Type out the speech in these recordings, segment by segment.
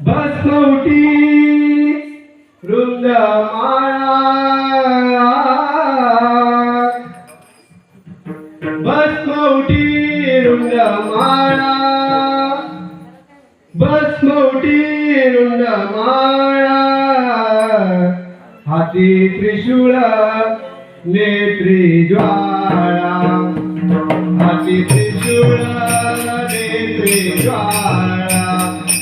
भस्मौटी वृंदमाळा भस्मौटी वृंदमाळा भस्मौटी वृंदमाळा हाती त्रिशूळ नेत्री ज्वाळा हाती त्रिशूळ नेत्री ज्वाळा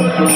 आदि